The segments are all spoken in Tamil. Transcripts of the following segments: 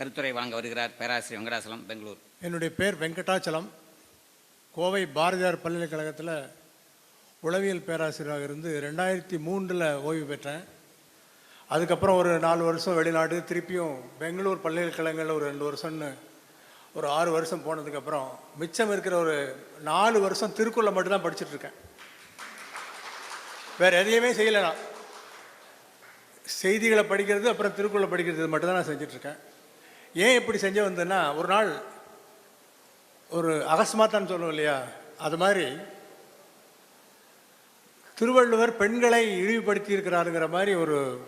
கருத்துரை வழங்க வருகிறார் பேராசிரியர் வெங்கடாசலம் பெங்களூர். என்னுடைய பேர் வெங்கடாச்சலம். கோவை பாரதியார் பல்கலைக்கழகத்தில் உளவியல் பேராசிரியராக இருந்து ரெண்டாயிரத்தி மூன்றில் ஓய்வு பெற்றேன். அதுக்கப்புறம் ஒரு நாலு வருஷம் வெளிநாடு திருப்பியும் பெங்களூர் பல்கலைக்கழகங்களில் ஒரு ரெண்டு வருஷம்னு ஒரு ஆறு வருஷம் போனதுக்கப்புறம் மிச்சம் இருக்கிற ஒரு நாலு வருஷம் திருக்குறளை மட்டும்தான் படிச்சுட்ருக்கேன் வேறு எதையுமே செய்யலை நான். செய்திகளை படிக்கிறது அப்புறம் திருக்குறளை படிக்கிறது மட்டும்தான் நான் செஞ்சிட்ருக்கேன் ஏன் இப்படி செஞ்ச வந்தேன்னா ஒரு நாள் ஒரு அகஸ்மாத்தான்னு சொல்லுவோம் இல்லையா? அது மாதிரி திருவள்ளுவர் பெண்களை இழிவுபடுத்தி இருக்கிறாருங்கிற மாதிரி ஒரு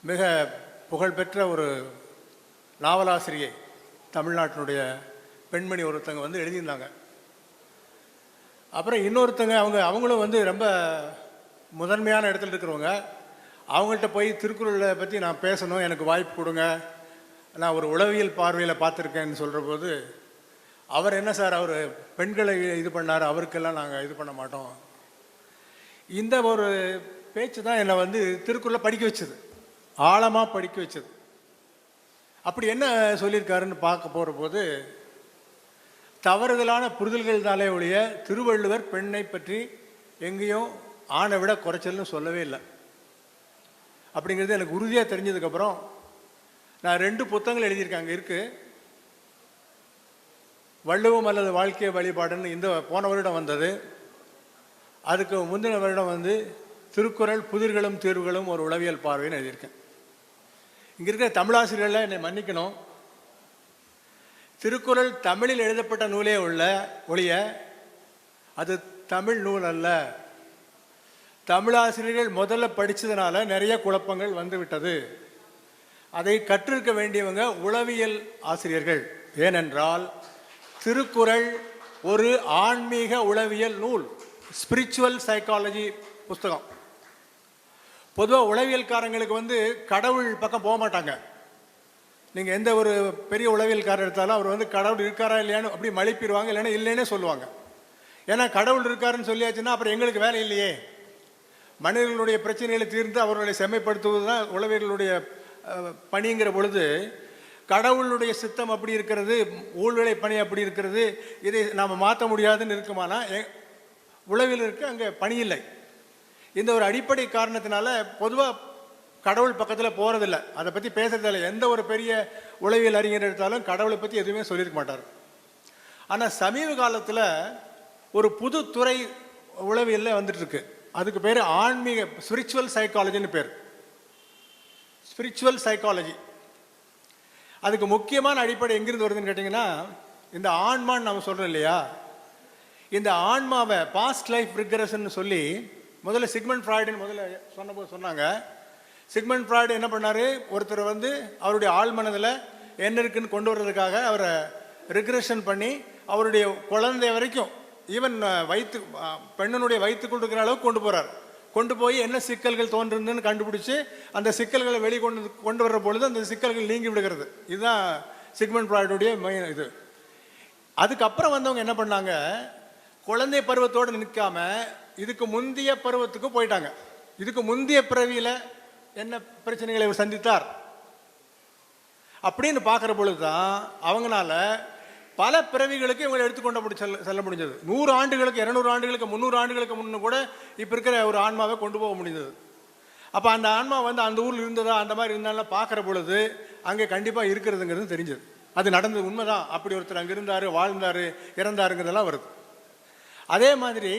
மிக புகழ்பெற்ற ஒரு நாவலாசிரியை தமிழ்நாட்டினுடைய பெண்மணி ஒருத்தங்க வந்து எழுதியிருந்தாங்க. அப்புறம் இன்னொருத்தங்க அவங்க அவங்களும் வந்து ரொம்ப முதன்மையான இடத்துல இருக்கிறவங்க. அவங்கள்ட்ட போய் திருக்குறளை பற்றி நான் பேசணும் எனக்கு வாய்ப்பு கொடுங்க. நான் ஒரு உளவியல் பார்வையில் பார்த்துருக்கேன்னு சொல்கிற போது அவர் என்ன சார் அவர் பெண்களை இது பண்ணார் அவருக்கெல்லாம் நாங்கள் இது பண்ண மாட்டோம். இந்த ஒரு பேச்சு தான் என்னை வந்து திருக்குறளை படிக்க வச்சது. ஆழமாக படிக்க வச்சது. அப்படி என்ன சொல்லியிருக்காருன்னு பார்க்க போகிற போது தவறுதலான புரிதல்கள்னாலே ஒழிய திருவள்ளுவர் பெண்ணை பற்றி எங்கேயும் ஆணை விட குறைச்சல்னு சொல்லவே இல்லை. அப்படிங்கிறது எனக்கு உறுதியாக தெரிஞ்சதுக்கப்புறம் நான் ரெண்டு புத்தகங்கள் எழுதியிருக்கேன் அங்கே இருக்குது வள்ளுவம் அல்லது வாழ்க்கை வழிபாடுன்னு இந்த போன வருடம் வந்தது. அதுக்கு முந்தின வருடம் வந்து திருக்குறள் புதிர்களும் தீர்வுகளும் ஒரு உளவியல் பார்வைன்னு எழுதியிருக்கேன். இங்கே இருக்கிற தமிழாசிரியர்களை என்னை மன்னிக்கணும். திருக்குறள் தமிழில் எழுதப்பட்ட நூலே உள்ள ஒழிய அது தமிழ் நூல் அல்ல. தமிழாசிரியர்கள் முதல்ல படித்ததுனால நிறைய குழப்பங்கள் வந்துவிட்டது. அதை கற்றிருக்க வேண்டியவங்க உளவியல் ஆசிரியர்கள். ஏனென்றால் திருக்குறள் ஒரு ஆன்மீக உளவியல் நூல் ஸ்பிரிச்சுவல் சைக்காலஜி புஸ்தகம். பொதுவாக உளவியல்காரங்களுக்கு வந்து கடவுள் பக்கம் போக மாட்டாங்க. நீங்கள் எந்த ஒரு பெரிய உளவியல்காரர் எடுத்தாலும் அவர் வந்து கடவுள் இருக்காரா இல்லையான்னு அப்படி மழுப்பிடுவாங்க இல்லைன்னா இல்லைன்னே சொல்லுவாங்க. ஏன்னா கடவுள் இருக்காருன்னு சொல்லியாச்சுன்னா அப்புறம் எங்களுக்கு வேலை இல்லையே. மனிதர்களுடைய பிரச்சனைகளை தீர்ந்து அவர்களை செம்மைப்படுத்துவது தான் உளவியர்களுடைய பணிங்கிற பொழுது கடவுளுடைய சித்தம் அப்படி இருக்கிறது ஊழ்விலை பணி அப்படி இருக்கிறது இதை நாம் மாற்ற முடியாதுன்னு இருக்குமானா உளவில் இருக்க அங்கே பணி இல்லை. இந்த ஒரு அடிப்படை காரணத்தினால பொதுவாக கடவுள் பக்கத்தில் போகிறதில்ல அதை பற்றி பேசுறதில்ல. எந்த ஒரு பெரிய உளவியல் அறிஞர் எடுத்தாலும் கடவுளை பற்றி எதுவுமே சொல்லியிருக்க மாட்டார். ஆனால் சமீப காலத்தில் ஒரு புது துறை உளவியலில் வந்துட்டுருக்கு அதுக்கு பேர் ஆன்மீக ஸ்பிரிச்சுவல் சைக்காலஜின்னு பேர். ஸ்பிரிச்சுவல் சைக்காலஜி அதுக்கு முக்கியமான அடிப்படை எங்கிருந்து வருதுன்னு கேட்டிங்கன்னா இந்த ஆன்மான்னு நம்ம சொல்கிறோம் இல்லையா? இந்த ஆன்மாவை பாஸ்ட் லைஃப் ரிக்ரஷன் சொல்லி முதல்ல சிக்மெண்ட் ஃப்ராய்டுன்னு முதல்ல சொன்னபோது சொன்னாங்க. சிக்மெண்ட் ஃப்ராய்டு என்ன பண்ணார்? ஒருத்தர் வந்து அவருடைய ஆழ்மனதில் என்ன இருக்குன்னு கொண்டு வர்றதுக்காக அவரை ரிக்ரெஷன் பண்ணி அவருடைய குழந்தை வரைக்கும் ஈவன் வயிற்று பெண்ணனுடைய வயிற்றுக்குள் இருக்கிற அளவுக்கு கொண்டு போகிறார் கொண்டு போய் என்ன சிக்கல்கள் தோன்றுதுன்னு கண்டுபிடிச்சி அந்த சிக்கல்களை வெளிக்கொண்டு கொண்டு வர்ற பொழுது அந்த சிக்கல்கள் நீங்கி விடுகிறது. இதுதான் சிக்மெண்ட் ப்ராய்டுடைய மெயின் இது. அதுக்கப்புறம் வந்தவங்க என்ன பண்ணாங்க? குழந்தை பருவத்தோடு நிற்காம இதுக்கு முந்தைய பருவத்துக்கு போயிட்டாங்க. இதுக்கு முந்தைய பிறவியில் என்ன பிரச்சனைகளை சந்தித்தார்? அப்படின்னு பார்க்குற பொழுது தான் அவங்களால பல பிறவிகளுக்கு இவங்களை எடுத்துக்கொண்ட அப்படி செல்ல செல்ல முடிஞ்சது. நூறு ஆண்டுகளுக்கு இரநூறு ஆண்டுகளுக்கு முந்நூறு ஆண்டுகளுக்கு முன்னே கூட இப்போ இருக்கிற ஒரு ஆன்மாவை கொண்டு போக முடிந்தது அப்போ அந்த ஆன்மா வந்து அந்த ஊரில் இருந்ததா அந்த மாதிரி இருந்தாலும் பார்க்குற பொழுது அங்கே கண்டிப்பாக இருக்கிறதுங்கிறது தெரிஞ்சது. அது நடந்தது உண்மைதான். அப்படி ஒருத்தர் அங்கே இருந்தார் வாழ்ந்தார் இறந்தாருங்கிறதெல்லாம் வருது. அதே மாதிரி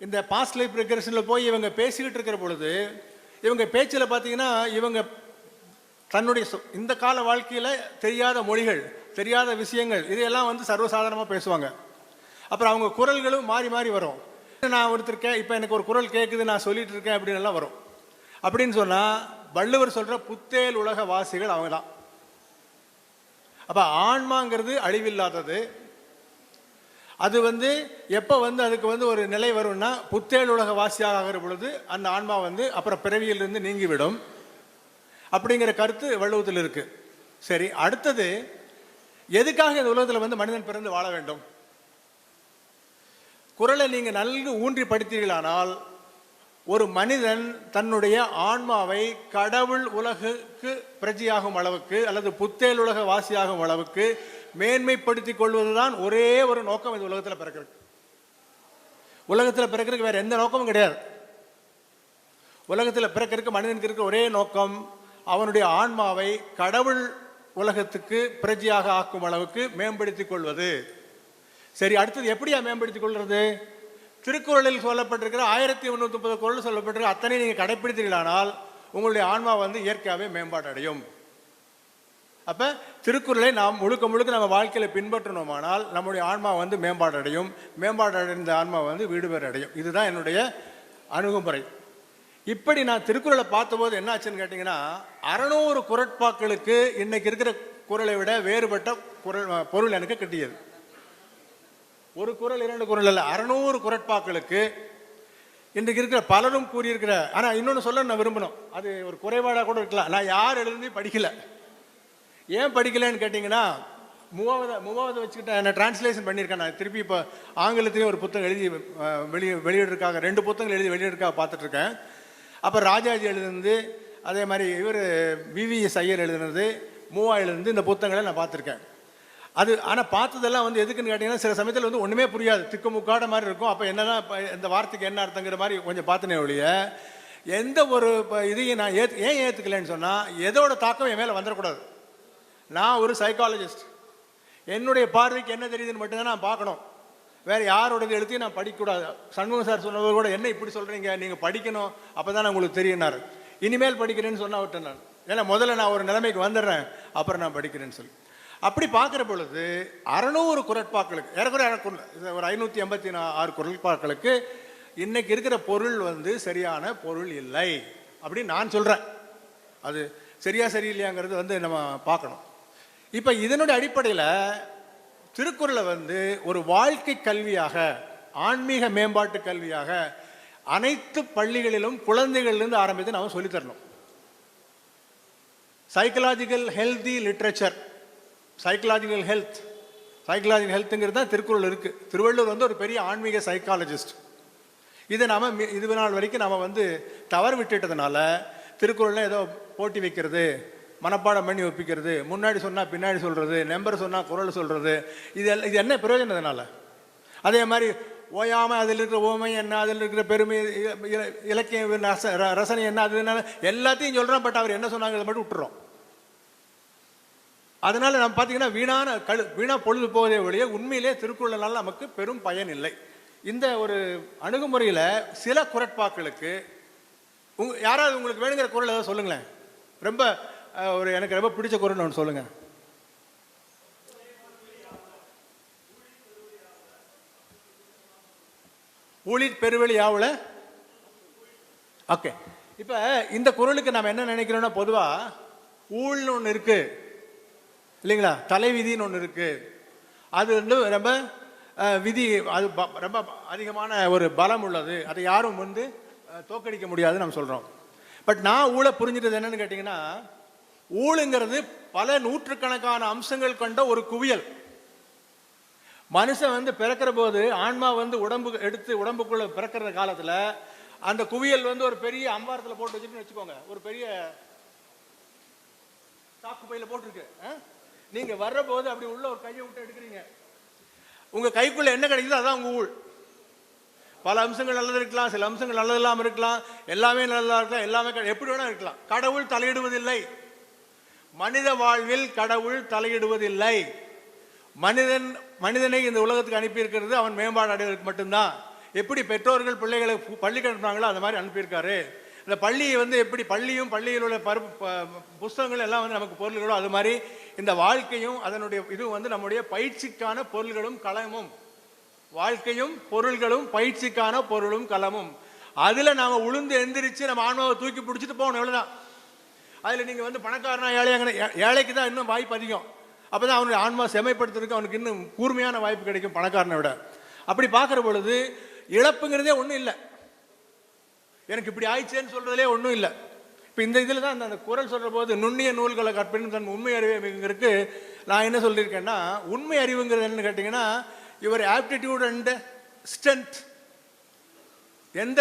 இந்த பாஸ்ட் லைஃப் ரெக்ரெஷனில் போய் இவங்க பேசிக்கிட்டு இருக்கிற பொழுது இவங்க பேச்சில் பார்த்தீங்கன்னா இவங்க தன்னுடைய சொ- இந்த கால வாழ்க்கையில் தெரியாத மொழிகள் தெரியாத விஷயங்கள் இதையெல்லாம் வந்து சர்வசாதாரணமாக பேசுவாங்க. அப்புறம் அவங்க குரல்களும் மாறி மாறி வரும். நான் ஒருத்தருக்கேன் இப்போ எனக்கு ஒரு குரல் கேட்குது நான் சொல்லிட்டு இருக்கேன் அப்படின்னு எல்லாம் வரும். அப்படின்னு சொன்னால் வள்ளுவர் சொல்கிற புத்தேல் உலக வாசிகள் அவங்க தான். அப்போ ஆன்மாங்கிறது அழிவில்லாதது. அது வந்து எப்போ வந்து அதுக்கு வந்து ஒரு நிலை வரும்னா புத்தேல் உலக வாசியாக ஆகிற பொழுது அந்த ஆன்மா வந்து அப்புறம் பிறவியிலிருந்து நீங்கிவிடும். அப்படிங்கிற கருத்து வள்ளுவத்தில் இருக்குது சரி அடுத்தது எதுக்காக இந்த உலகத்தில் வந்து மனிதன் பிறந்து வாழ வேண்டும்? குரலை நீங்கள் நன்கு ஊன்றி படித்தீர்களானால் ஒரு மனிதன் தன்னுடைய ஆன்மாவை கடவுள் உலகுக்கு பிரஜையாகும் அளவுக்கு அல்லது புத்தேல் உலக வாசியாகும் அளவுக்கு மேன்மைப்படுத்திக் கொள்வதுதான் ஒரே ஒரு நோக்கம் இந்த உலகத்தில் பிறக்கிறது உலகத்தில் பிறக்கிறதுக்கு வேற எந்த நோக்கமும் கிடையாது. உலகத்தில் பிறக்கிறதுக்கு மனிதனுக்கு இருக்க ஒரே நோக்கம் அவனுடைய ஆன்மாவை கடவுள் உலகத்துக்கு பிரஜையாக ஆக்கும் அளவுக்கு மேம்படுத்திக் கொள்வது. சரி அடுத்தது எப்படியா மேம்படுத்திக் கொள்வது திருக்குறளில் சொல்லப்பட்டிருக்கிற ஆயிரத்தி முந்நூற்றி முப்பது குரல் சொல்லப்பட்டிருக்கிற அத்தனை நீங்கள் கடைப்பிடித்தீர்களானால் உங்களுடைய ஆன்மா வந்து இயற்கையாகவே மேம்பாடு அடையும் அப்போ திருக்குறளை நாம் முழுக்க முழுக்க நம்ம வாழ்க்கையில் பின்பற்றணுமானால் நம்முடைய ஆன்மா வந்து மேம்பாடு அடையும் மேம்பாடு அடைந்த ஆன்மா வந்து வீடு அடையும். இதுதான் என்னுடைய அணுகுமுறை. இப்படி நான் திருக்குறளை பார்த்தபோது என்ன ஆச்சுன்னு கேட்டிங்கன்னா அறநூறு குரட்பாக்களுக்கு இன்னைக்கு இருக்கிற குறளை விட வேறுபட்ட குரல் பொருள் எனக்கு கிட்டியது. ஒரு குறள் இரண்டு குறள் அல்ல அறநூறு குரட்பாக்களுக்கு இன்றைக்கு இருக்கிற பலரும் கூறியிருக்கிற ஆனால் இன்னொன்று சொல்ல நான் விரும்பணும். அது ஒரு குறைபாடாக கூட இருக்கலாம். நான் யார் எழுதி படிக்கல. ஏன் படிக்கலைன்னு கேட்டிங்கன்னா மூவாவது மூவாவது வச்சுக்கிட்ட நான் டிரான்ஸ்லேஷன் பண்ணியிருக்கேன் நான். திருப்பி இப்போ ஆங்கிலத்திலையும் ஒரு புத்தகம் எழுதி வெளியே வெளி வெளியிடுறதுக்காக ரெண்டு புத்தகங்கள் எழுதி வெளியிடுறதுக்காக பார்த்துட்ருக்கேன் அப்போ ராஜாஜி எழுதுனது அதே மாதிரி இவர் விவிஎஸ் ஐயர் எழுதுனது மூவா எழுதுனது இந்த புத்தகங்களை நான் பார்த்துருக்கேன். அது ஆனால் பார்த்ததெல்லாம் வந்து எதுக்குன்னு கேட்டிங்கன்னா சில சமயத்தில் வந்து ஒன்றுமே புரியாது. திக்குமுக்காட மாதிரி இருக்கும். அப்போ என்னதான் இந்த வார்த்தைக்கு என்ன அர்த்தங்கிற மாதிரி கொஞ்சம் பார்த்தனே ஒழிய எந்த ஒரு இப்ப இதையும் நான் ஏத் ஏன் ஏற்றுக்கலைன்னு சொன்னால் எதோட தாக்கம் என் மேலே வந்துடக்கூடாது நான் ஒரு சைக்காலஜிஸ்ட் என்னுடைய பார்வைக்கு என்ன தெரியுதுன்னு மட்டும்தான் நான் பார்க்கணும். வேற யாரோடது எழுத்தையும் நான் படிக்கக்கூடாது. சண்முகம் சார் சொன்னது கூட என்ன இப்படி சொல்றீங்க? நீங்க படிக்கணும். அப்பதான் உங்களுக்கு தெரியினார் இனிமேல் படிக்கிறேன்னு சொன்னா விட்டேன் நான். ஏன்னா முதல்ல நான் ஒரு நிலைமைக்கு வந்துடுறேன். அப்புறம் நான் படிக்கிறேன்னு சொல்லி. அப்படி பார்க்குற பொழுது அறநூறு குரட்பாக்களுக்கு ஏறக்குறைய ஒரு ஐநூற்றி எண்பத்தி ஆறு குரட்பாக்களுக்கு இன்னைக்கு இருக்கிற பொருள் வந்து சரியான பொருள் இல்லை. அப்படின்னு நான் சொல்கிறேன் அது சரியா சரியில்லையாங்கிறது வந்து நம்ம பார்க்கணும். இப்போ இதனுடைய அடிப்படையில் திருக்குறளை வந்து ஒரு வாழ்க்கை கல்வியாக ஆன்மீக மேம்பாட்டு கல்வியாக அனைத்து பள்ளிகளிலும் குழந்தைகளிலிருந்து ஆரம்பித்து நாம் சொல்லித்தரணும் psychological healthy literature psychological health psychological ஹெல்த்துங்கிறது தான் திருக்குறள் இருக்குது திருவள்ளுவர் வந்து ஒரு பெரிய ஆன்மீக சைக்காலஜிஸ்ட் இதை நாம் மி- இது நாள் வரைக்கும் நாம் வந்து தவறு விட்டுட்டதுனால திருக்குறளில் ஏதோ போட்டி வைக்கிறது மனப்பாடம் பண்ணி ஒப்பிக்கிறது முன்னாடி சொன்னால் பின்னாடி சொல்கிறது நம்பர் சொன்னால் குரல் சொல்றது இது எல்லாம்- இது என்ன பிரயோஜனம் இதனால? அதே மாதிரி ஓயாமல் அதில் இருக்கிற ஓமை என்ன அதில் இருக்கிற பெருமை இ- இலக்கியம் ரச- ரசனை என்ன அது என்ன எல்லாத்தையும் சொல்கிறோம் பட் அவர் என்ன சொன்னாங்க மட்டும் விட்டுறோம். அதனால நம்ம பார்த்தீங்கன்னா வீணான கழு வீணா பொழுது போவதே ஒழிய உண்மையிலே திருக்குறளால் நமக்கு பெரும் பயன் இல்லை. இந்த ஒரு அணுகுமுறையில் சில குரட்பாக்களுக்கு உங் யாராவது உங்களுக்கு வேணுங்கிற குரல் ஏதாவது சொல்லுங்களேன். ரொம்ப ஒரு எனக்கு ரொம்ப பிடிச்ச குரல் ஒன்று சொல்லுங்க. ஊழிர் பெருவெளி ஆவல ஓகே. இப்போ இந்த குரலுக்கு நம்ம என்ன நினைக்கிறோம்னா பொதுவாக ஊழ்னு ஒன்று இருக்கு. இல்லைங்களா? தலைவிதின்னு ஒன்று இருக்கு. அது வந்து ரொம்ப விதி அது ப- ரொம்ப அதிகமான ஒரு பலம் உள்ளது. அதை யாரும் வந்து தோக்கடிக்க முடியாதுன்னு நம்ம சொல்கிறோம் பட் நான் ஊழ புரிஞ்சுட்டது என்னன்னு கேட்டிங்கன்னா ஊழுங்கிறது பல நூற்றுக்கணக்கான அம்சங்கள் கொண்ட ஒரு குவியல். மனுஷன் வந்து பிறக்கிற போது ஆன்மா வந்து உடம்பு எடுத்து உடம்புக்குள்ள பிறக்கிற காலத்துல அந்த குவியல் வந்து ஒரு பெரிய அம்பாரத்தில் போட்டு வச்சுட்டு வச்சுக்கோங்க. ஒரு பெரிய சாக்கு பையில போட்டிருக்கு. ஆ? நீங்க வர்ற போது அப்படி உள்ள ஒரு கையை விட்டு எடுக்கிறீங்க. உங்க கைக்குள்ள என்ன கிடைக்குதோ அதான் உங்க ஊழ். பல அம்சங்கள் நல்லது இருக்கலாம் சில அம்சங்கள் நல்லது இல்லாமல் இருக்கலாம். எல்லாமே நல்லதாக இருக்கலாம் எல்லாமே எப்படி வேணா இருக்கலாம். கடவுள் தலையிடுவதில்லை. மனித வாழ்வில் கடவுள் தலையிடுவதில்லை. மனிதன் மனிதனை இந்த உலகத்துக்கு அனுப்பியிருக்கிறது அவன் மேம்பாடு அடைவதற்கு மட்டும்தான். எப்படி பெற்றோர்கள் பிள்ளைகளை பள்ளிக்கு அனுப்புனாங்களோ அந்த மாதிரி அனுப்பியிருக்காரு. இந்த பள்ளியை வந்து எப்படி பள்ளியும் பள்ளியில் உள்ள பரு ப- புஸ்தகங்கள் எல்லாம் வந்து நமக்கு பொருள்களோ அது மாதிரி இந்த வாழ்க்கையும் அதனுடைய இதுவும் வந்து நம்முடைய பயிற்சிக்கான பொருள்களும் களமும். வாழ்க்கையும் பொருள்களும் பயிற்சிக்கான பொருளும் களமும். அதில் நாம் உளுந்து எந்திரிச்சு நம்ம ஆன்மாவை தூக்கி பிடிச்சிட்டு போகணும் எவ்வளோதான் அதில் நீங்கள் வந்து பணக்காரனா ஏழையாங்க ஏழைக்கு தான் இன்னும் வாய்ப்பு அதிகம். அப்போ தான் அவனுடைய ஆன்மா செமைப்படுத்துறதுக்கு அவனுக்கு இன்னும் கூர்மையான வாய்ப்பு கிடைக்கும் பணக்காரனை விட. அப்படி பார்க்குற பொழுது இழப்புங்கிறதே ஒன்றும் இல்லை. எனக்கு இப்படி ஆயிடுச்சேன்னு சொல்கிறதுலே ஒன்றும் இல்லை. இப்போ இந்த இதில் தான் அந்த அந்த குரல் சொல்கிற போது நுண்ணிய நூல்களை கற்பின் தன் உண்மை அறிவுங்கிறதுக்கு நான் என்ன சொல்லியிருக்கேன்னா உண்மை அறிவுங்கிறது என்னன்னு கேட்டிங்கன்னா இவர் ஆப்டிடியூட் அண்ட் ஸ்ட்ரென்த் எந்த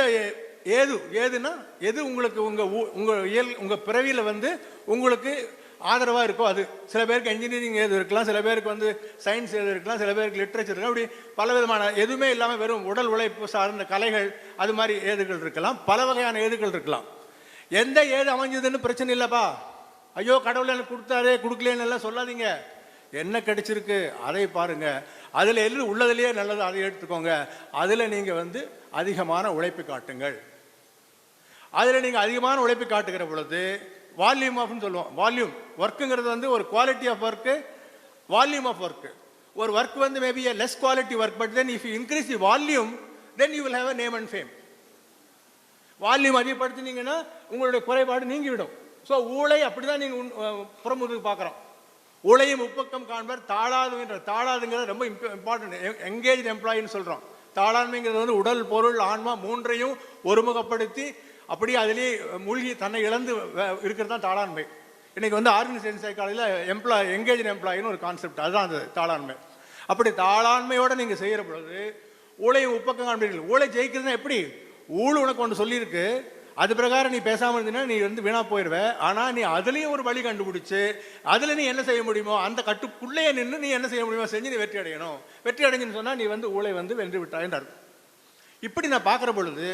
ஏது ஏதுன்னா எது உங்களுக்கு உங்கள் உங்கள் இயல் உங்கள் பிறவியில் வந்து உங்களுக்கு ஆதரவாக இருக்கோ அது. சில பேருக்கு இன்ஜினியரிங் ஏது இருக்கலாம் சில பேருக்கு வந்து சயின்ஸ் எது இருக்கலாம் சில பேருக்கு லிட்ரேச்சர் இருக்கலாம். அப்படி பல விதமான எதுவுமே இல்லாமல் வெறும் உடல் உழைப்பு சார்ந்த கலைகள் அது மாதிரி ஏதுகள் இருக்கலாம். பல வகையான ஏதுகள் இருக்கலாம். எந்த ஏது அமைஞ்சதுன்னு பிரச்சனை இல்லைப்பா. ஐயோ கடவுள் எனக்கு கொடுத்தாரே கொடுக்கலேன்னு எல்லாம் சொல்லாதீங்க. என்ன கிடைச்சிருக்கு? அதை பாருங்க. அதில் எது உள்ளதுலேயே நல்லது அதை எடுத்துக்கோங்க. அதில் நீங்கள் வந்து அதிகமான உழைப்பு காட்டுங்கள். அதில் நீங்கள் அதிகமான உழைப்பு காட்டுகிற பொழுது வால்யூம் ஆஃப்னு சொல்லுவோம். வால்யூம் ஒர்க்குங்கிறது வந்து ஒரு quality of work volume of work ஒரு ஒர்க் வந்து maybe a less quality work but then if you increase the volume then you will have a name and fame volume அதிகப்படுத்தினீங்கன்னா உங்களுடைய குறைபாடு நீங்கிவிடும். ஸோ ஊழை அப்படி தான் நீங்கள் புறமுதுகு பார்க்குறோம். ஊழையும் உப்பக்கம் காண்பர் தாழாதுங்கிற தாழாதுங்கிறது ரொம்ப இம்பார்ட்டன்ட் எங்கேஜ் எம்ப்ளாயின்னு சொல்கிறோம் தாளாண்மைங்கிறது வந்து உடல் பொருள் ஆன்மா மூன்றையும் ஒருமுகப்படுத்தி அப்படியே அதிலே மூழ்கி தன்னை இழந்து வ- இருக்கிறது தான் தாளாண்மை. இன்றைக்கி வந்து ஆர்கனைசேஷன் சைக்காலஜியில் எம்ப்ளாய் எங்கேஜ் எம்ப்ளாயின்னு ஒரு கான்செப்ட் அதுதான் அந்த தாளாண்மை. அப்படி தாளாண்மையோடு நீங்கள் செய்கிற பொழுது ஊழையை உப்பக்கம் காண்பீர்கள் ஊழை ஜெயிக்கிறதுனா எப்படி? ஊழ் உனக்கு ஒன்று சொல்லியிருக்கு அது பிரகாரம் நீ பேசாமல் இருந்தீங்கன்னா நீ வந்து வீணாக போயிடுவ ஆனால் நீ அதுலேயும் ஒரு வழி கண்டுபிடிச்சு அதில் நீ என்ன செய்ய முடியுமோ அந்த கட்டுக்குள்ளேயே நின்று நீ என்ன செய்ய முடியுமோ செஞ்சு நீ வெற்றி அடையணும். வெற்றி அடைஞ்சுன்னு சொன்னால் நீ வந்து ஊழை வந்து வென்று விட்டாயின்னு அர்த்தம் இப்படி நான் பார்க்குற பொழுது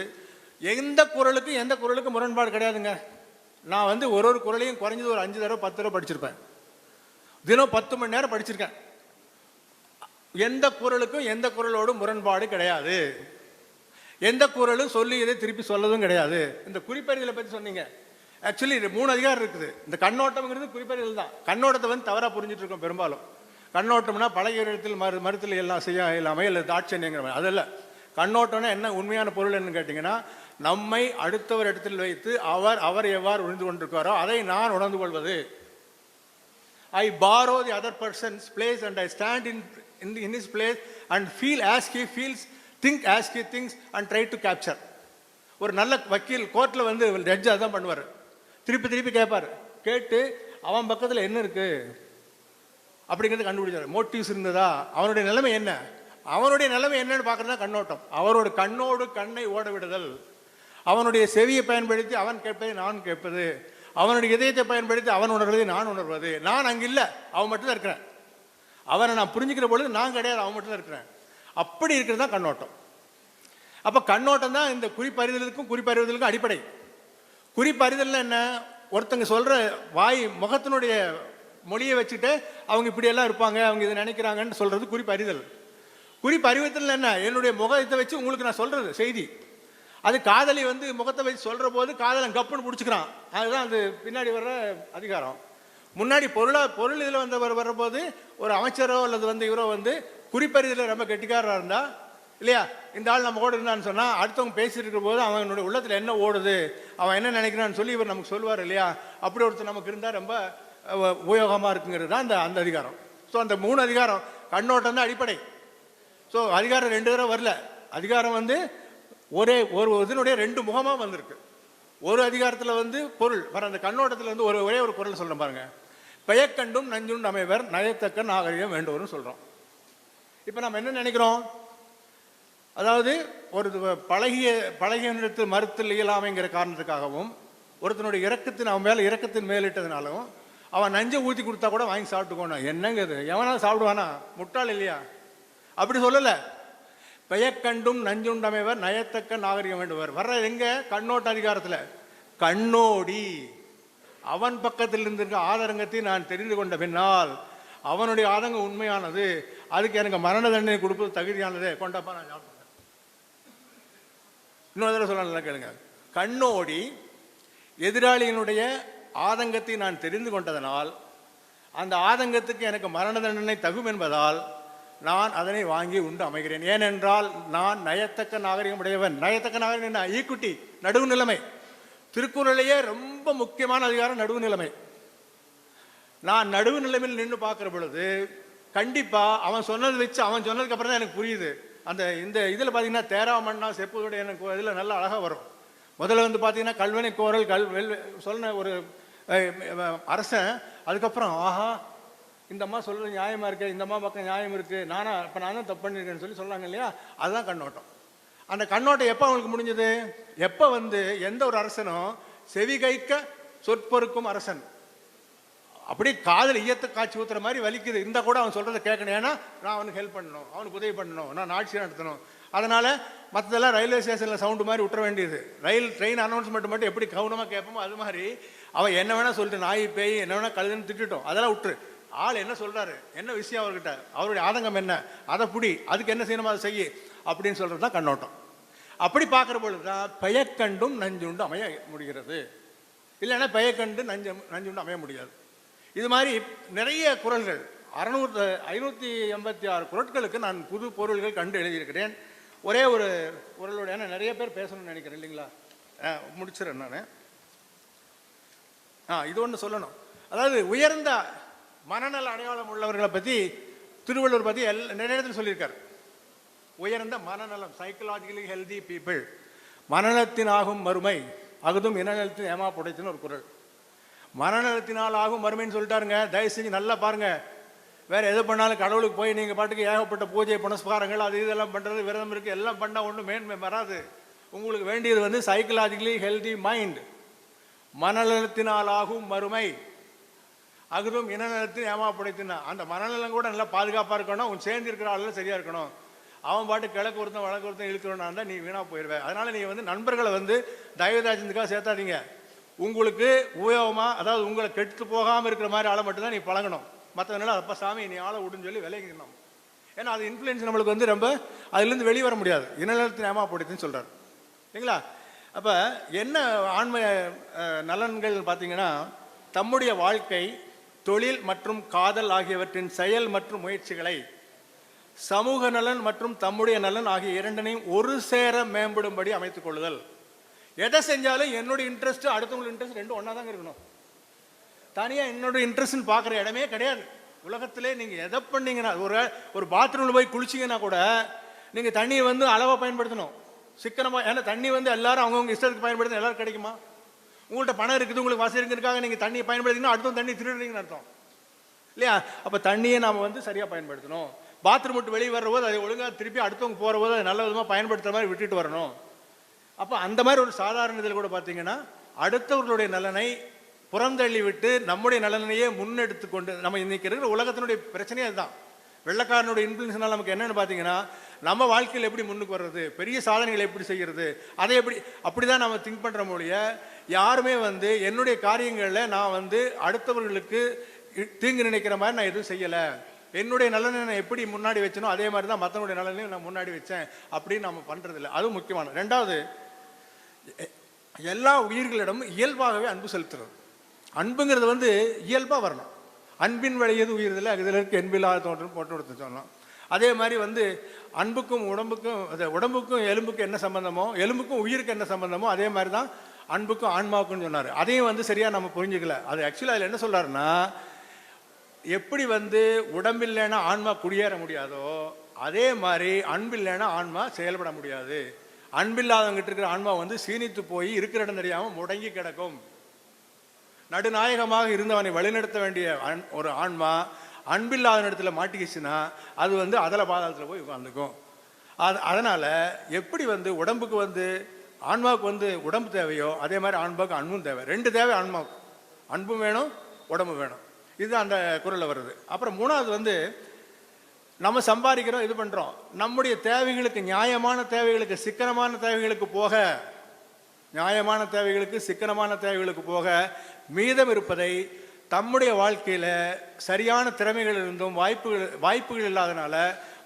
எந்த குரலுக்கும் எந்த குரலுக்கும் முரண்பாடு கிடையாதுங்க. நான் வந்து ஒரு ஒரு குரலையும் குறைஞ்சது ஒரு அஞ்சு தடவை பத்து தடவை படிச்சிருப்பேன். தினம் பத்து மணி நேரம் படிச்சிருக்கேன். எந்த குரலுக்கும் எந்த குரலோடும் முரண்பாடு கிடையாது. எந்த குரலும் சொல்லி இதை திருப்பி சொல்லதும் கிடையாது. இந்த குறிப்பறிதலை பற்றி சொன்னீங்க. ஆக்சுவலி மூணு அதிகாரம் இருக்குது. இந்த கண்ணோட்டம்ங்கிறது குறிப்பறிதல் தான். கண்ணோட்டத்தை வந்து தவறாக புரிஞ்சுட்டு இருக்கோம் பெரும்பாலும். கண்ணோட்டம்னா பழைய இடத்தில் மறு மருத்தில் எல்லாம் செய்ய இல்லாமல் இல்லை தாட்சண்யங்கிற மாதிரி. அதெல்லாம் கண்ணோட்டம்னா என்ன உண்மையான பொருள் என்னன்னு கேட்டிங்கன்னா நம்மை அடுத்தவர் இடத்தில் வைத்து அவர் அவர் எவ்வாறு உணர்ந்து கொண்டிருக்காரோ அதை நான் உணர்ந்து கொள்வது. I borrow the other person's place and I stand in in in his place and feel as he feels think as he thinks and try to capture ஒரு நல்ல வக்கீல் கோர்ட்டில் வந்து ஜட்ஜ் அதான் பண்ணுவார். திருப்பி திருப்பி கேட்பார் கேட்டு அவன் பக்கத்தில் என்ன இருக்குது அப்படிங்கிறது கண்டுபிடிச்சார். மோட்டிவ்ஸ் இருந்ததா? அவனுடைய நிலைமை என்ன? அவனுடைய நிலைமை என்னன்னு பார்க்குறது தான் கண்ணோட்டம். அவரோட கண்ணோடு கண்ணை ஓட விடுதல். அவனுடைய செவியை பயன்படுத்தி அவன் கேட்பதை நான் கேட்பது. அவனுடைய இதயத்தை பயன்படுத்தி அவன் உணர்வதை நான் உணர்வது. நான் அங்கே இல்லை அவன் மட்டும்தான் இருக்கிறேன். அவனை நான் புரிஞ்சுக்கிற பொழுது நான் கிடையாது அவன் மட்டும்தான் இருக்கிறேன். அப்படி இருக்கிறது தான் கண்ணோட்டம். அப்போ கண்ணோட்டம் தான் இந்த குறிப்பறிதலுக்கும் குறிப்பறிவதலுக்கும் அடிப்படை. குறிப்பறிதல்னா என்ன? ஒருத்தங்க சொல்கிற வாய் முகத்தினுடைய மொழியை வச்சுட்டு அவங்க இப்படியெல்லாம் இருப்பாங்க அவங்க இதை நினைக்கிறாங்கன்னு சொல்கிறது குறிப்பறிதல். குறிப்பறிவத்தில் என்ன? என்னுடைய முகத்தை வச்சு உங்களுக்கு நான் சொல்கிறது செய்தி. அது காதலி வந்து முகத்தை வச்சு சொல்கிற போது காதலன் கப்புன்னு பிடிச்சிக்கிறான். அதுதான் அது பின்னாடி வர்ற அதிகாரம். முன்னாடி பொருளா பொருள் இதில் வந்து வர வரும்போது ஒரு அமைச்சரோ அல்லது வந்து இவரோ வந்து குறிப்பறிதில் ரொம்ப கெட்டிக்காரராக இருந்தால் இல்லையா? இந்த ஆள் நம்ம கூட இருந்தான்னு சொன்னால் அடுத்தவங்க பேசிட்டு இருக்கிற போது அவனுடைய உள்ளத்தில் என்ன ஓடுது அவன் என்ன நினைக்கிறான்னு சொல்லி இவர் நமக்கு சொல்லுவார் இல்லையா? அப்படி ஒருத்தர் நமக்கு இருந்தால் ரொம்ப உபயோகமாக இருக்குங்கிறது தான் அந்த அந்த அதிகாரம். ஸோ அந்த மூணு அதிகாரம் கண்ணோட்டம் தான் அடிப்படை. ஸோ அதிகாரம் ரெண்டு தடவை வரல. அதிகாரம் வந்து ஒரே ஒரு இதனுடைய ரெண்டு முகமாக வந்திருக்கு. ஒரு அதிகாரத்தில் வந்து பொருள். வர அந்த கண்ணோட்டத்தில் வந்து ஒரு ஒரே ஒரு பொருள் சொல்கிறேன் பாருங்க. பெயக்கண்டும் நஞ்சுண்டு அமைவர் நயத்தக்க நாகரிகம் வேண்டுவர்னு சொல்கிறோம் இப்போ நம்ம என்ன நினைக்கிறோம்? அதாவது ஒரு பழகிய பழகிய நிலத்தில் மறுத்தல் இயலாமைங்கிற காரணத்துக்காகவும் ஒருத்தனுடைய இறக்கத்தின் அவன் மேலே இறக்கத்தின் மேலிட்டதுனாலும் அவன் நஞ்சை ஊற்றி கொடுத்தா கூட வாங்கி சாப்பிட்டுக்கோணும் என்னங்க இது? எவனா சாப்பிடுவானா? முட்டாள் இல்லையா? அப்படி சொல்லலை. பெயக்கண்டும் நஞ்சுண்டமைவர் நயத்தக்க நாகரிகம் வேண்டுவர். வர்ற எங்க? கண்ணோட்ட அதிகாரத்தில். கண்ணோடி. அவன் பக்கத்தில் இருந்திருக்க ஆதரங்கத்தை நான் தெரிந்து கொண்ட பின்னால் அவனுடைய ஆதங்கம் உண்மையானது. அதுக்கு எனக்கு மரண தண்டனை கொடுப்பது தகுதியானது. கொண்டப்பா நான் இன்னொரு தடவை சொல்ல நல்லா கேளுங்க. கண்ணோடி எதிராளியினுடைய ஆதங்கத்தை நான் தெரிந்து கொண்டதனால் அந்த ஆதங்கத்துக்கு எனக்கு மரண தண்டனை தகும் என்பதால் நான் அதனை வாங்கி உண்டு அமைகிறேன். ஏனென்றால் நான் நயத்தக்க நாகரிகம் உடையவன். நயத்தக்க நாகரிகம் என்ன? ஈக்குட்டி நடுவு நிலைமை. திருக்குறளையே ரொம்ப முக்கியமான அதிகாரம் நடுவு நிலைமை. நான் நடுவு நிலைமையில் நின்று பார்க்குற பொழுது கண்டிப்பாக அவன் சொன்னது வச்சு அவன் சொன்னதுக்கு அப்புறம் தான் எனக்கு புரியுது. அந்த இந்த இதில் பார்த்தீங்கன்னா தேராமண்ணா செப்புடைய எனக்கு இதில் நல்லா அழகாக வரும். முதல்ல வந்து பார்த்தீங்கன்னா கல்வனை கோரல் கல் வெல் சொன்ன ஒரு அரசன் அதுக்கப்புறம் ஆஹா இந்தம்மா சொல்கிறது நியாயமாக இருக்கு இந்தம்மா பக்கம் நியாயம் இருக்குது நானா இப்போ நான் தான் தப்பு பண்ணியிருக்கேன்னு சொல்லி சொல்கிறாங்க இல்லையா? அதுதான் கண்ணோட்டம். அந்த கண்ணோட்டம் எப்போ அவனுக்கு முடிஞ்சது? எப்போ வந்து எந்த ஒரு அரசனும் செவிகைக்க சொற்பொருக்கும் அரசன். அப்படியே காதில் ஈயத்தை காட்சி ஊத்துற மாதிரி வலிக்குது. இருந்தால் கூட அவன் சொல்கிறத கேட்கணும். ஏன்னா நான் அவனுக்கு ஹெல்ப் பண்ணணும். அவனுக்கு உதவி பண்ணணும். நான் ஆட்சி நடத்தணும். அதனால் மற்றதெல்லாம் ரயில்வே ஸ்டேஷனில் சவுண்டு மாதிரி விட்டுற வேண்டியது. ரயில் ட்ரெயின் அனௌன்ஸ்மெண்ட் மட்டும் எப்படி கவனமாக கேட்போமோ அது மாதிரி அவன் என்ன வேணால் சொல்லிட்டு நாய் பேய் என்ன வேணால் கழுதுன்னு திட்டுட்டோம். அதெல்லாம் விட்டுரு ஆள் என்ன சொல்கிறாரு என்ன விஷயம் அவர்கிட்ட? அவருடைய ஆதங்கம் என்ன? அதை புடி அதுக்கு என்ன செய்யணுமோ அதை செய்ய அப்படின்னு சொல்கிறது தான் கண்ணோட்டம். அப்படி பார்க்குற பொழுது தான் பெயக்கண்டும் நஞ்சுண்டு அமைய முடிகிறது. இல்லைன்னா பெயக்கண்டு நஞ்சு நஞ்சுண்டு அமைய முடியாது. இது மாதிரி நிறைய குரல்கள் அறநூறு ஐநூற்றி எண்பத்தி ஆறு குரட்களுக்கு நான் புது பொருள்கள் கண்டு எழுதியிருக்கிறேன். ஒரே ஒரு குரலோட ஏன்னா நிறைய பேர் பேசணும்னு நினைக்கிறேன் இல்லைங்களா? முடிச்சிடறேன் முடிச்சிடுறேன் நான். ஆ இது ஒன்று சொல்லணும். அதாவது உயர்ந்த மனநல அடையாளம் உள்ளவர்களை பற்றி திருவள்ளுவர் பற்றி எல் நிறைய இடத்துல சொல்லியிருக்காரு. உயர்ந்த மனநலம் சைக்கலாஜிக்கலி ஹெல்தி பீப்புள் மனநலத்தினாகும் மறுமை அகுதும் இனநலத்தின் ஏமா புடைத்துன்னு ஒரு குரல். மனநலத்தினால் ஆகும் மறுமைன்னு சொல்லிட்டாருங்க. தயவு செஞ்சு நல்லா பாருங்கள் வேறு எது பண்ணாலும் கடவுளுக்கு போய் நீங்கள் பாட்டுக்கு ஏகப்பட்ட பூஜை புனஸ்காரங்கள் அது இதெல்லாம் பண்ணுறது விரதம் இருக்குது எல்லாம் பண்ணால் ஒன்றும் மேன்மை வராது. உங்களுக்கு வேண்டியது வந்து சைக்கலாஜிக்கலி ஹெல்தி மைண்ட் மனநலத்தினால் ஆகும் மறுமை. அகுதும் இனநலத்தில் ஏமாப்படுத்தினா அந்த மனநலம் கூட நல்லா பாதுகாப்பாக இருக்கணும் உன் சேர்ந்து இருக்கிற ஆளுல சரியாக இருக்கணும். அவன் பாட்டு கிழக்கு ஒருத்தன் வழக்கு ஒருத்தன் இழுக்கிறோன்னா இருந்தால் நீ வீணாக போயிடுவேன் அதனால் நீங்கள் வந்து நண்பர்களை வந்து தயவுதாஜந்துக்காக சேர்த்தாதீங்க. உங்களுக்கு உபயோகமாக அதாவது உங்களை கெட்டு போகாமல் இருக்கிற மாதிரி ஆளை மட்டும்தான் நீ பழகணும். மற்றவனால அப்பா சாமி நீ ஆளை விடுன்னு சொல்லி விலகிடணும் ஏன்னா அது இன்ஃப்ளூயன்ஸ் நம்மளுக்கு வந்து ரொம்ப அதுலேருந்து வெளியே வர முடியாது. இனநலத்தின் ஏமாப்படுத்துன்னு சொல்கிறார் சரிங்களா அப்போ என்ன ஆண்மை நலன்கள் பார்த்தீங்கன்னா தம்முடைய வாழ்க்கை தொழில் மற்றும் காதல் ஆகியவற்றின் செயல் மற்றும் முயற்சிகளை சமூக நலன் மற்றும் தம்முடைய நலன் ஆகிய இரண்டனையும் ஒரு சேர மேம்படும்படி அமைத்துக் கொள்ளுதல். எதை செஞ்சாலும் என்னுடைய இன்ட்ரெஸ்ட் அடுத்தவங்க இன்ட்ரெஸ்ட் ரெண்டும் ஒன்றா தாங்க இருக்கணும். தனியாக என்னோட இன்ட்ரெஸ்ட்னு பார்க்குற இடமே கிடையாது. உலகத்திலே நீங்கள் எதை பண்ணீங்கன்னா ஒரு ஒரு பாத்ரூமில் போய் குளிச்சிங்கன்னா கூட நீங்கள் தண்ணியை வந்து அளவாக பயன்படுத்தணும். சிக்கனமாக ஏன்னா தண்ணி வந்து எல்லாரும் அவங்கவுங்க இஷ்டத்துக்கு பயன்படுத்தணும் எல்லாரும் கிடைக்குமா? உங்கள்கிட்ட பணம் இருக்குது உங்களுக்கு வசதி இருக்கிறதுக்காக நீங்கள் தண்ணியை பயன்படுத்திங்கன்னா அடுத்தவங்க தண்ணி திருடுறீங்கன்னு அர்த்தம். இல்லையா? அப்போ தண்ணியை நாம் வந்து சரியாக பயன்படுத்தணும். பாத்ரூம் விட்டு வெளியே வரும்போது அதை ஒழுங்காக திருப்பி அடுத்தவங்க போகிற போது அதை நல்ல விதமாக பயன்படுத்துகிற மாதிரி விட்டுட்டு வரணும். அப்போ அந்த மாதிரி ஒரு சாதாரண இதில் கூட பார்த்தீங்கன்னா அடுத்தவர்களுடைய நலனை புறந்தள்ளி விட்டு நம்முடைய நலனையே முன்னெடுத்து கொண்டு நம்ம இன்னைக்கு இருக்கிற உலகத்தினுடைய பிரச்சனையே அதுதான். வெள்ளக்காரனுடைய இன்ஃப்ளூன்ஸ்னால் நமக்கு என்னென்னு பார்த்தீங்கன்னா நம்ம வாழ்க்கையில் எப்படி முன்னுக்கு வர்றது பெரிய சாதனைகளை எப்படி செய்கிறது அதை எப்படி அப்படி தான் நம்ம திங்க் பண்ணுற மொழிய யாருமே வந்து என்னுடைய காரியங்களில் நான் வந்து அடுத்தவர்களுக்கு தீங்கு நினைக்கிற மாதிரி நான் எதுவும் செய்யலை. என்னுடைய நலனை நான் எப்படி முன்னாடி வச்சனோ அதே மாதிரி தான் மற்றவனுடைய நலனையும் நான் முன்னாடி வச்சேன் அப்படின்னு நம்ம பண்ணுறதில்ல அதுவும் முக்கியமான ரெண்டாவது எல்லா உயிர்களிடமும் இயல்பாகவே அன்பு செலுத்துறது. அன்புங்கிறது வந்து இயல்பாக வரணும். அன்பின் வழியது உயிர்தில்லை இதில் இருக்க என்பில்லாத தோற்றம் போட்டு கொடுத்து சொன்னோம் அதே மாதிரி வந்து அன்புக்கும் உடம்புக்கும் உடம்புக்கும் எலும்புக்கும் என்ன சம்பந்தமோ எலும்புக்கும் உயிருக்கு என்ன சம்பந்தமோ அதே மாதிரி தான் அன்புக்கும் ஆன்மாவுக்கும் சொன்னார். அதையும் வந்து சரியாக நம்ம புரிஞ்சுக்கல. அது ஆக்சுவலாக அதில் என்ன சொல்கிறாருன்னா எப்படி வந்து உடம்பில்லைன்னா ஆன்மா குடியேற முடியாதோ அதே மாதிரி அன்பில்லைன்னா ஆன்மா செயல்பட முடியாது. அன்பில்லாதவங்கிட்ட இருக்கிற ஆன்மா வந்து சீனித்து போய் இருக்கிற இடம் தெரியாமல் முடங்கி கிடக்கும். நடுநாயகமாக இருந்தவனை வழிநடத்த வேண்டிய ஒரு ஆன்மா அன்பில்லாத இடத்துல மாட்டிக்கிச்சுன்னா அது வந்து அதல பாதாளத்தில் போய் உட்காந்துக்கும் அது அதனால் எப்படி வந்து உடம்புக்கு வந்து ஆன்மாவுக்கு வந்து உடம்பு தேவையோ அதே மாதிரி ஆன்மாவுக்கு அன்பும் தேவை. ரெண்டு தேவை ஆன்மாவுக்கு. அன்பும் வேணும் உடம்பு வேணும். இது அந்த குரலில் வருது. அப்புறம் மூணாவது வந்து நம்ம சம்பாதிக்கிறோம் இது பண்ணுறோம் நம்முடைய தேவைகளுக்கு நியாயமான தேவைகளுக்கு சிக்கனமான தேவைகளுக்கு போக நியாயமான தேவைகளுக்கு சிக்கனமான தேவைகளுக்கு போக மீதம் இருப்பதை தம்முடைய வாழ்க்கையில் சரியான திறமைகள் இருந்தும் வாய்ப்புகள் வாய்ப்புகள் இல்லாதனால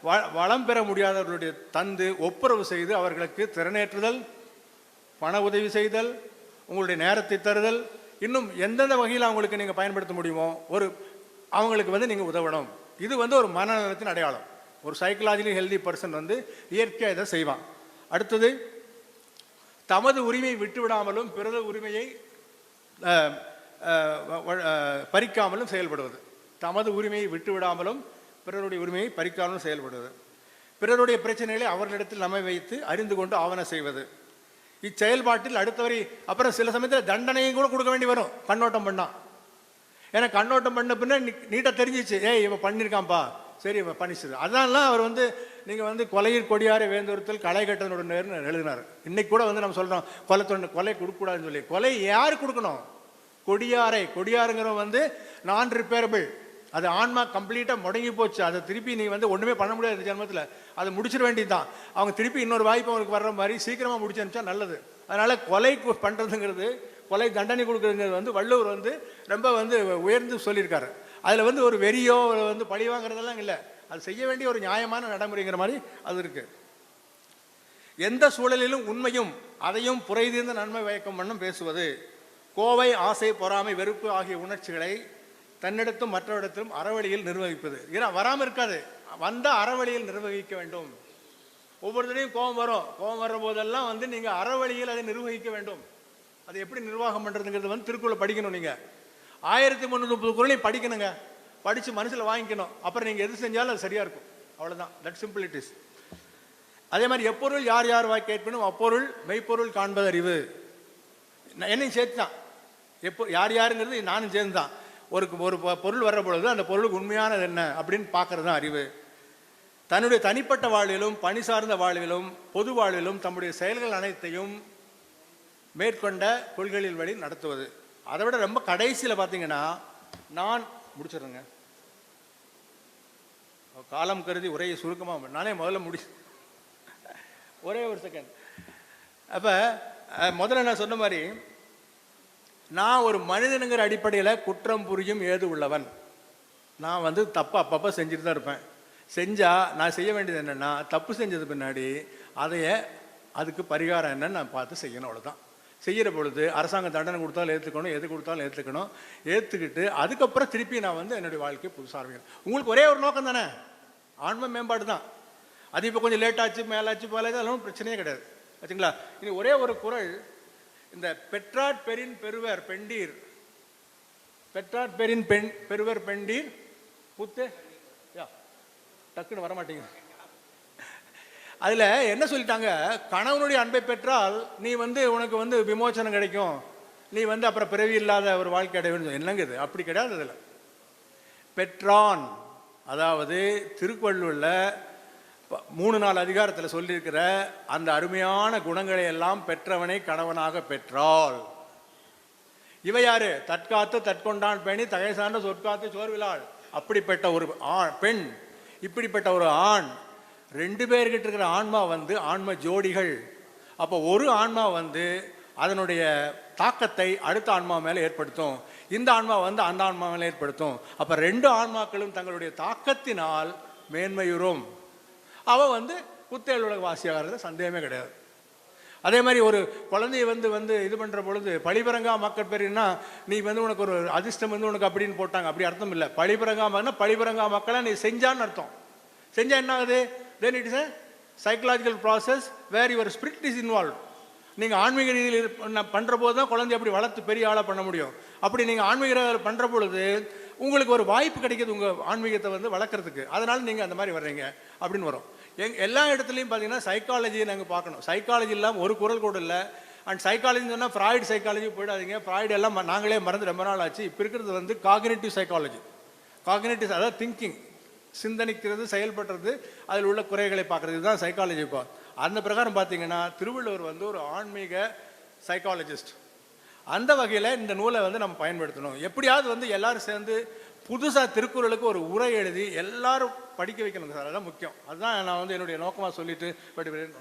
வ வளம் பெற முடியாதவர்களுடைய தந்து ஒப்புரவு செய்து அவர்களுக்கு திறனேற்றுதல் பண உதவி செய்தல் உங்களுடைய நேரத்தை தருதல் இன்னும் எந்தெந்த வகையில் அவங்களுக்கு நீங்கள் பயன்படுத்த முடியுமோ ஒரு அவங்களுக்கு வந்து நீங்கள் உதவணும். இது வந்து ஒரு மனநலத்தின் அடையாளம். ஒரு சைக்கலாஜிக்கலி ஹெல்தி பர்சன் வந்து இயற்கையாக இதை செய்வான். அடுத்தது தமது உரிமையை விட்டு விடாமலும் பிறத உரிமையை பறிக்காமலும் செயல்படுவது. தமது உரிமையை விட்டு விடாமலும் பிறருடைய உரிமையை பறிக்காமலும் செயல்படுவது. பிறருடைய பிரச்சனைகளை அவர்களிடத்தில் நம்மை வைத்து அறிந்து கொண்டு ஆவண செய்வது. இச்செயல்பாட்டில் அடுத்தவரை அப்புறம் சில சமயத்தில் தண்டனையும் கூட கொடுக்க வேண்டி வரும். கண்ணோட்டம் பண்ணால் ஏன்னா கண்ணோட்டம் பண்ண பின்ன நீட்டாக தெரிஞ்சிச்சு. ஏய் இவன் பண்ணியிருக்கான்ப்பா சரி இவன் பண்ணிச்சது. அதனால அவர் வந்து நீங்கள் வந்து கொலையில் கொடியாரை வேந்தொருத்தல் களை கட்டனுடனேர்னு எழுதினார். இன்னைக்கு கூட வந்து நம்ம சொல்கிறோம் கொலை தொண்டு கொலை கொடுக்கக்கூடாதுன்னு சொல்லி. கொலை யார் கொடுக்கணும்? கொடியாரை. கொடியாருங்கிறவன் வந்து நான் ரிப்பேரபிள் அது ஆன்மா கம்ப்ளீட்டாக முடங்கி போச்சு. அதை திருப்பி நீ வந்து ஒன்றுமே பண்ண முடியாது ஜென்மத்தில். அதை முடிச்சிட வேண்டியது தான் அவங்க திருப்பி இன்னொரு வாய்ப்பு அவங்களுக்கு வர்ற மாதிரி சீக்கிரமாக முடிச்சு அனுப்பிச்சா நல்லது. அதனால் கொலை பண்ணுறதுங்கிறது கொலை தண்டனை கொடுக்குறதுங்கிறது வந்து வள்ளுவர் வந்து ரொம்ப வந்து உயர்ந்து சொல்லியிருக்காரு. அதில் வந்து ஒரு வெறியோ வந்து பழி வாங்குறதெல்லாம் இல்லை. அது செய்ய வேண்டிய ஒரு நியாயமான நடைமுறைங்கிற மாதிரி அது இருக்குது எந்த சூழலிலும் உண்மையும் அதையும் புரைதீர்ந்த நன்மை வயக்கம் பண்ணும் பேசுவது. கோவை ஆசை பொறாமை வெறுப்பு ஆகிய உணர்ச்சிகளை தன்னிடத்தும் மற்றவரிடத்திலும் அறவழியில் நிர்வகிப்பது. ஏன்னா வராமல் இருக்காது. வந்தால் அறவழியில் நிர்வகிக்க வேண்டும். ஒவ்வொருத்தரையும் கோபம் வரும். கோபம் வர்ற போதெல்லாம் வந்து நீங்கள் அறவழியில் அதை நிர்வகிக்க வேண்டும். அதை எப்படி நிர்வாகம் பண்ணுறதுங்கிறது வந்து திருக்குறளை படிக்கணும் நீங்கள் ஆயிரத்தி முந்நூற்றி முப்பது குரலையும் படிக்கணுங்க. படித்து மனசில் வாங்கிக்கணும். அப்புறம் நீங்கள் எது செஞ்சாலும் அது சரியாக இருக்கும். அவ்வளோதான் தட் சிம்பிள் இட் இஸ் அதே மாதிரி எப்பொருள் யார் யார் வாய் கேட்பினும் அப்பொருள் மெய்ப்பொருள் காண்பது அறிவு என்னையும் சேர்த்து தான் எப்போ யார் யாருங்கிறது நானும் சேர்ந்து தான் ஒரு ஒரு பொ- பொருள் வர்ற பொழுது அந்த பொருளுக்கு உண்மையானது என்ன அப்படின்னு பார்க்கறது தான் அறிவு. தன்னுடைய தனிப்பட்ட வாழ்விலும் பணி சார்ந்த வாழ்விலும் பொது வாழ்விலும் தம்முடைய செயல்கள் அனைத்தையும் மேற்கொண்ட கொள்கைகளின் வழி நடத்துவது. அதை விட ரொம்ப கடைசியில் பார்த்தீங்கன்னா நான் முடிச்சிடுறேங்க. காலம் கருதி உரையை சுருக்கமாக நானே முதல்ல முடி ஒரே ஒரு செகண்ட் அப்போ முதல்ல நான் சொன்ன மாதிரி நான் ஒரு மனிதனுங்கிற அடிப்படையில் குற்றம் புரியும் ஏது உள்ளவன். நான் வந்து தப்பு அப்பப்போ செஞ்சுட்டு தான் இருப்பேன். செஞ்சால் நான் செய்ய வேண்டியது என்னென்னா தப்பு செஞ்சது பின்னாடி அதைய அதுக்கு பரிகாரம் என்னன்னு நான் பார்த்து செய்யணும் அவ்வளோதான் செய்கிற பொழுது அரசாங்கம் தண்டனை கொடுத்தாலும் ஏற்றுக்கணும் எது கொடுத்தாலும் ஏற்றுக்கணும் ஏற்றுக்கிட்டு அதுக்கப்புறம் திருப்பி நான் வந்து என்னுடைய வாழ்க்கையை புதுசாக ஆரம்பிக்கணும். உங்களுக்கு ஒரே ஒரு நோக்கம் தானே? ஆன்ம மேம்பாடு தான். அது இப்போ கொஞ்சம் லேட்டாச்சு ஆச்சு மேலாச்சு போலாச்சு அதெல்லாம் பிரச்சனையே கிடையாது. ஆச்சுங்களா இனி ஒரே ஒரு குறள் இந்த பெற்றாட் பெரின் பெருவர் பெண்டீர். பெற்றாட் பெரின் பெண் பெருவர் பெண்டீர். புத்து யா டக்குன்னு வர மாட்டேங்குது அதில் என்ன சொல்லிட்டாங்க? கணவனுடைய அன்பை பெற்றால் நீ வந்து உனக்கு வந்து விமோச்சனம் கிடைக்கும். நீ வந்து அப்புறம் பிறவி இல்லாத ஒரு வாழ்க்கை அடைவேன்னு என்னங்குது அப்படி கிடையாது அதில். பெற்றான் அதாவது திருக்குறளில் மூணு நாள் அதிகாரத்தில் சொல்லியிருக்கிற அந்த அருமையான குணங்களை எல்லாம் பெற்றவனை கணவனாக பெற்றாள். இவ யாரு? தற்காத்து தற்கொண்டான் பெணி தகை சார்ந்த சொற்காத்து சோர்விலாள் அப்படிப்பட்ட ஒரு ஆண் பெண் இப்படிப்பட்ட ஒரு ஆண். ரெண்டு பேர்கிட்ட இருக்கிற ஆன்மா வந்து ஆன்ம ஜோடிகள். அப்போ ஒரு ஆன்மா வந்து அதனுடைய தாக்கத்தை அடுத்த ஆன்மா மேலே ஏற்படுத்தும். இந்த ஆன்மா வந்து அந்த ஆன்மா மேலே ஏற்படுத்தும். அப்போ ரெண்டு ஆன்மாக்களும் தங்களுடைய தாக்கத்தினால் மேன்மையுறும். அவன் வந்து புத்தேல் உலக வாசியாகிறது சந்தேகமே கிடையாது. அதே மாதிரி ஒரு குழந்தைய வந்து வந்து இது பண்ணுற பொழுது பழிபரங்கா மக்கள் பேருன்னா நீ வந்து உனக்கு ஒரு அதிர்ஷ்டம் வந்து உனக்கு அப்படின்னு போட்டாங்க. அப்படி அர்த்தம் இல்லை. பழிபரங்கா மக்கள்னா பழிபரங்கா மக்களை நீ செஞ்சான்னு அர்த்தம். செஞ்சா என்ன ஆகுது? Then it is a psychological process where your spirit is involve நீங்கள் ஆன்மீக ரீதியில் பண்ணுற போது தான் குழந்தைய அப்படி வளர்த்து பெரிய ஆளாக பண்ண முடியும். அப்படி நீங்கள் ஆன்மீக பண்ணுற பொழுது உங்களுக்கு ஒரு வாய்ப்பு கிடைக்கிது உங்கள் ஆன்மீகத்தை வந்து வளர்க்குறதுக்கு. அதனால் நீங்கள் அந்த மாதிரி வர்றீங்க அப்படின்னு வரும். எங் எல்லா இடத்துலையும் பார்த்தீங்கன்னா சைக்காலஜியை நாங்கள் பார்க்கணும் சைக்காலஜி இல்லாமல் ஒரு குரல் கூட இல்லை. அண்ட் சைக்காலஜின்னு சொன்னால் ஃப்ராய்டு சைக்காலஜி போயிடாதீங்க. ஃப்ராய்டு எல்லாம் நாங்களே மறந்து ரொம்ப நாள் ஆச்சு. இப்போ இருக்கிறது வந்து காக்னேட்டிவ் சைக்காலஜி காக்னேட்டிவ் அதாவது திங்கிங் சிந்தனிக்கிறது செயல்படுறது அதில் உள்ள குறைகளை பார்க்குறது இதுதான் சைக்காலஜி இப்போ. அந்த பிரகாரம் பார்த்தீங்கன்னா திருவள்ளுவர் வந்து ஒரு ஆன்மீக சைக்காலஜிஸ்ட் அந்த வகையில் இந்த நூலை வந்து நம்ம பயன்படுத்தணும். எப்படியாவது வந்து எல்லோரும் சேர்ந்து புதுசாக திருக்குறளுக்கு ஒரு உரை எழுதி எல்லாரும் படிக்க வைக்கணும் சார். அதான் முக்கியம். அதுதான் நான் வந்து என்னுடைய நோக்கமாக சொல்லிட்டு விடுகிறேன்